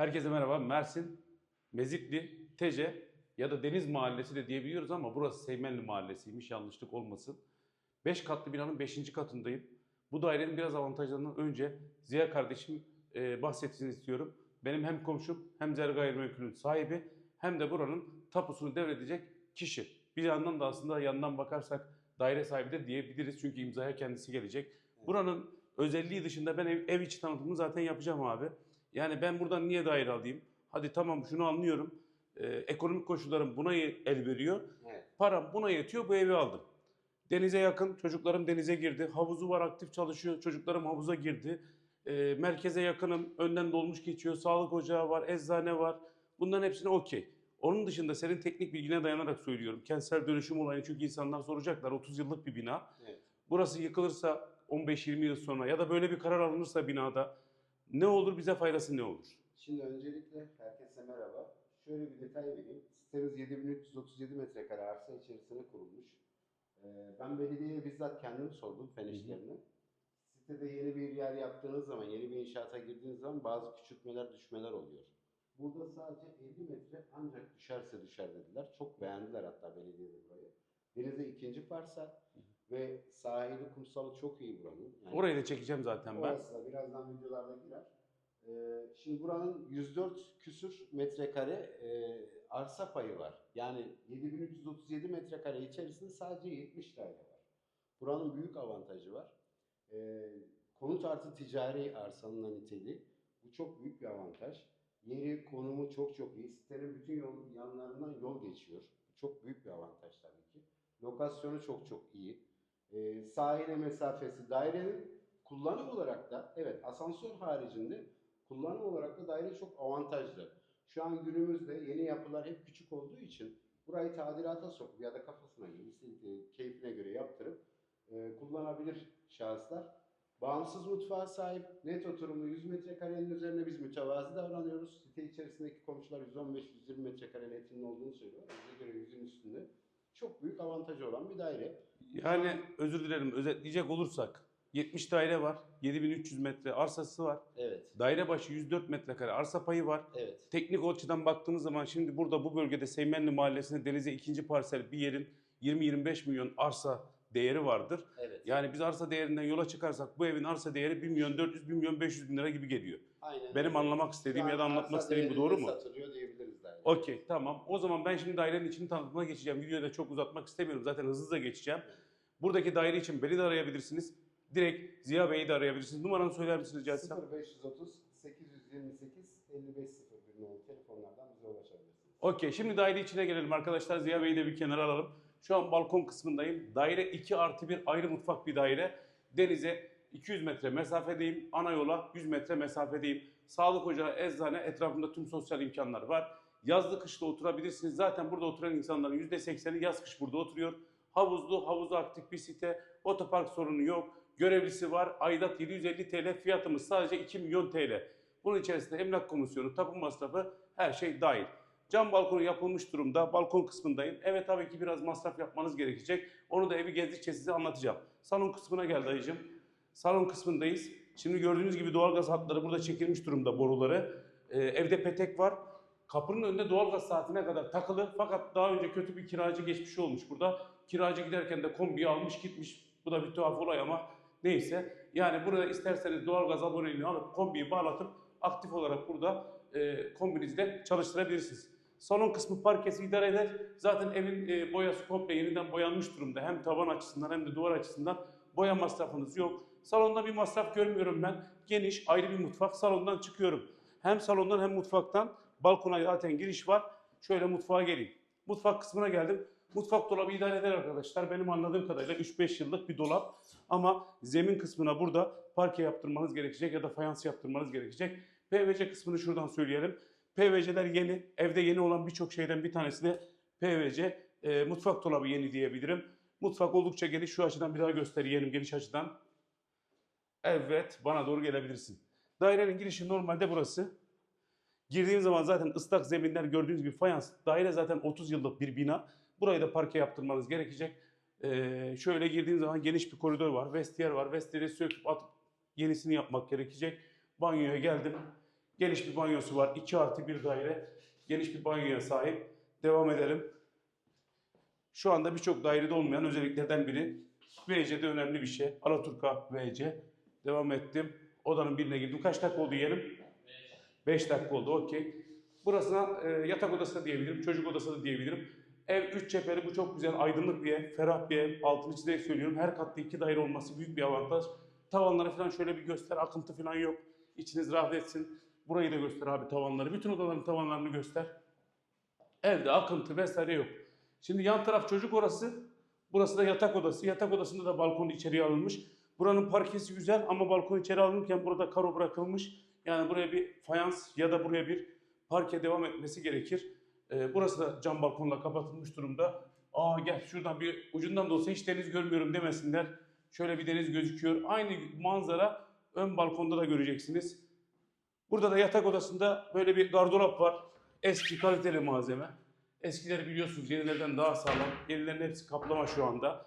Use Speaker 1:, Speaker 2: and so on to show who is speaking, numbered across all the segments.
Speaker 1: Herkese merhaba. Mersin, Mezitli, Tece ya da Deniz Mahallesi de diyebiliyoruz ama burası Seymenli Mahallesi'ymiş yanlışlık olmasın. 5 katlı binanın 5. katındayım. Bu dairenin biraz avantajlarından önce Ziya kardeşim e, bahsetsin istiyorum. Benim hem komşum hem Zer Gayrimenkul'ün sahibi hem de buranın tapusunu devredecek kişi. Bir yandan da aslında yandan bakarsak daire sahibi de diyebiliriz çünkü imzaya kendisi gelecek. Buranın özelliği dışında ben ev, ev içi tanıtımını zaten yapacağım abi. Yani ben buradan niye daire alayım? Hadi tamam şunu anlıyorum. Ee, ekonomik koşullarım buna el veriyor.
Speaker 2: Evet.
Speaker 1: Param buna yetiyor bu evi aldım. Denize yakın çocuklarım denize girdi. Havuzu var aktif çalışıyor. Çocuklarım havuza girdi. Ee, merkeze yakınım. Önden dolmuş geçiyor. Sağlık ocağı var. Eczane var. Bunların hepsine okey. Onun dışında senin teknik bilgine dayanarak söylüyorum. Kentsel dönüşüm olayını çünkü insanlar soracaklar. 30 yıllık bir bina.
Speaker 2: Evet.
Speaker 1: Burası yıkılırsa 15-20 yıl sonra ya da böyle bir karar alınırsa binada ne olur bize faydası ne olur?
Speaker 2: Şimdi öncelikle herkese merhaba. Şöyle bir detay vereyim. Sitemiz 7337 metrekare arsa içerisine kurulmuş. Ee, Ben belediyeye bizzat kendim sordum fen işlerini. Sitede yeni bir yer yaptığınız zaman, yeni bir inşaata girdiğiniz zaman bazı küçültmeler, düşmeler oluyor. Burada sadece 50 metre ancak düşerse düşer dediler. Çok beğendiler hatta belediyede burayı. Denize ikinci parsel ve sahili, kumsalı çok iyi buranın. Yani
Speaker 1: Orayı da çekeceğim zaten ben.
Speaker 2: Orası da birazdan videolarda girer. Ee, şimdi buranın 104 küsür metrekare e, arsa payı var. Yani 7337 metrekare içerisinde sadece 70 daire var. Buranın büyük avantajı var. Ee, konut artı ticari arsanın niteliği. Bu çok büyük bir avantaj. Yeri, konumu çok çok iyi. Sitenin bütün yol, yanlarından yol geçiyor. Bu çok büyük bir avantaj tabii ki. Lokasyonu çok çok iyi. Ee, sahile mesafesi dairenin kullanım olarak da evet asansör haricinde kullanım olarak da daire çok avantajlı. Şu an günümüzde yeni yapılar hep küçük olduğu için burayı tadilata sokup ya da kafasına göre, keyfine göre yaptırıp e, kullanabilir şahıslar. Bağımsız mutfağa sahip, net oturumlu 100 metrekarenin üzerine biz mütevazi davranıyoruz. Site içerisindeki komşular 115-120 metrekare netinin olduğunu söylüyor. Bize göre 100'ün üstünde. Çok büyük avantajı olan bir daire.
Speaker 1: Yani özür dilerim özetleyecek olursak 70 daire var. 7300 metre arsası var.
Speaker 2: Evet,
Speaker 1: Daire başı 104 metrekare arsa payı var.
Speaker 2: evet.
Speaker 1: Teknik açıdan baktığımız zaman şimdi burada bu bölgede Seymenli Mahallesi'nde denize ikinci parsel bir yerin 20-25 milyon arsa değeri vardır.
Speaker 2: Evet.
Speaker 1: Yani biz arsa değerinden yola çıkarsak bu evin arsa değeri 1 milyon 400 1 milyon 500 bin lira gibi geliyor.
Speaker 2: Aynen.
Speaker 1: Benim
Speaker 2: öyle.
Speaker 1: anlamak istediğim ya da
Speaker 2: an
Speaker 1: anlatmak istediğim bu doğru mu?
Speaker 2: satılıyor diyebiliriz.
Speaker 1: Okey tamam. O zaman ben şimdi dairenin içini tanıtmaya geçeceğim. Videoyu da çok uzatmak istemiyorum. Zaten hızlı da geçeceğim. Buradaki daire için beni de arayabilirsiniz. Direkt Ziya Bey'i de arayabilirsiniz. Numaranı söyler misiniz etsem?
Speaker 2: 0530 828 5501 numaralı telefonlardan bize ulaşabilirsiniz.
Speaker 1: Okey şimdi daire içine gelelim arkadaşlar. Ziya Bey'i de bir kenara alalım. Şu an balkon kısmındayım. Daire 2 artı 1 ayrı mutfak bir daire. Denize 200 metre mesafedeyim. Ana yola 100 metre mesafedeyim. Sağlık ocağı, eczane, etrafında tüm sosyal imkanlar var. Yazlı kışlı oturabilirsiniz. Zaten burada oturan insanların %80'i yaz kış burada oturuyor. Havuzlu, havuzu aktif bir site. Otopark sorunu yok. Görevlisi var. Aidat 750 TL. Fiyatımız sadece 2 milyon TL. Bunun içerisinde emlak komisyonu, tapu masrafı her şey dahil. Cam balkonu yapılmış durumda. Balkon kısmındayım. Evet tabii ki biraz masraf yapmanız gerekecek. Onu da evi gezdikçe size anlatacağım. Salon kısmına gel dayıcım. Salon kısmındayız. Şimdi gördüğünüz gibi doğalgaz hatları burada çekilmiş durumda boruları. Ee, evde petek var. Kapının önünde doğalgaz saatine kadar takılı. Fakat daha önce kötü bir kiracı geçmiş olmuş burada. Kiracı giderken de kombiyi almış gitmiş. Bu da bir tuhaf olay ama neyse. Yani burada isterseniz doğalgaz aboneliğini alıp kombiyi bağlatıp aktif olarak burada e, kombinizde çalıştırabilirsiniz. Salon kısmı parkesi idare eder. Zaten evin e, boyası komple yeniden boyanmış durumda. Hem tavan açısından hem de duvar açısından boya masrafınız yok. Salonda bir masraf görmüyorum ben. Geniş, ayrı bir mutfak. Salondan çıkıyorum. Hem salondan hem mutfaktan balkona zaten giriş var. Şöyle mutfağa geleyim. Mutfak kısmına geldim. Mutfak dolabı idare eder arkadaşlar. Benim anladığım kadarıyla 3-5 yıllık bir dolap. Ama zemin kısmına burada parke yaptırmanız gerekecek ya da fayans yaptırmanız gerekecek. PVC kısmını şuradan söyleyelim. PVC'ler yeni. Evde yeni olan birçok şeyden bir tanesi de PVC. E, mutfak dolabı yeni diyebilirim. Mutfak oldukça geniş. Şu açıdan bir daha göstereyim geniş açıdan. Evet bana doğru gelebilirsin. Dairenin girişi normalde burası. Girdiğim zaman zaten ıslak zeminler gördüğünüz gibi fayans. Daire zaten 30 yıllık bir bina. Burayı da parke yaptırmanız gerekecek. Ee, şöyle girdiğim zaman geniş bir koridor var. Vestiyer var. Vestiyeri söküp atıp yenisini yapmak gerekecek. Banyoya geldim. Geniş bir banyosu var. 2 artı bir daire. Geniş bir banyoya sahip. Devam edelim. Şu anda birçok dairede olmayan özelliklerden biri. VC'de önemli bir şey. Alaturka VC. Devam ettim. Odanın birine girdim. Kaç dakika oldu yeğenim? 5 dakika oldu. Okey. Burasına e, yatak odası da diyebilirim. Çocuk odası da diyebilirim. Ev 3 cepheli. Bu çok güzel. Aydınlık bir ev. Ferah bir ev. Altını çizerek söylüyorum. Her katta iki daire olması büyük bir avantaj. Tavanları falan şöyle bir göster. Akıntı falan yok. İçiniz rahat etsin. Burayı da göster abi tavanları. Bütün odaların tavanlarını göster. Evde akıntı vesaire yok. Şimdi yan taraf çocuk orası. Burası da yatak odası. Yatak odasında da balkon içeriye alınmış. Buranın parkesi güzel ama balkon içeri alınırken burada karo bırakılmış. Yani buraya bir fayans ya da buraya bir parke devam etmesi gerekir. Ee, burası da cam balkonla kapatılmış durumda. Aa gel şuradan bir ucundan da olsa hiç deniz görmüyorum demesinler. Şöyle bir deniz gözüküyor. Aynı manzara ön balkonda da göreceksiniz. Burada da yatak odasında böyle bir gardırop var. Eski kaliteli malzeme. Eskileri biliyorsunuz yenilerden daha sağlam. Yenilerin hepsi kaplama şu anda.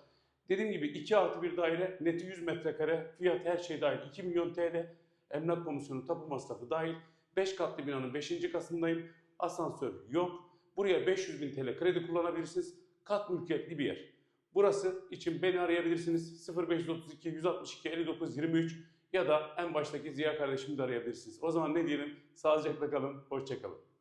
Speaker 1: Dediğim gibi 2 artı bir daire, neti 100 metrekare, fiyat her şey dahil 2 milyon TL. Emlak komisyonu, tapu masrafı dahil. 5 katlı binanın 5. katındayım. Asansör yok. Buraya 500 bin TL kredi kullanabilirsiniz. Kat mülkiyetli bir yer. Burası için beni arayabilirsiniz. 0532 162 59 23 ya da en baştaki Ziya kardeşimi de arayabilirsiniz. O zaman ne diyelim? Sağlıcakla kalın, hoşça kalın.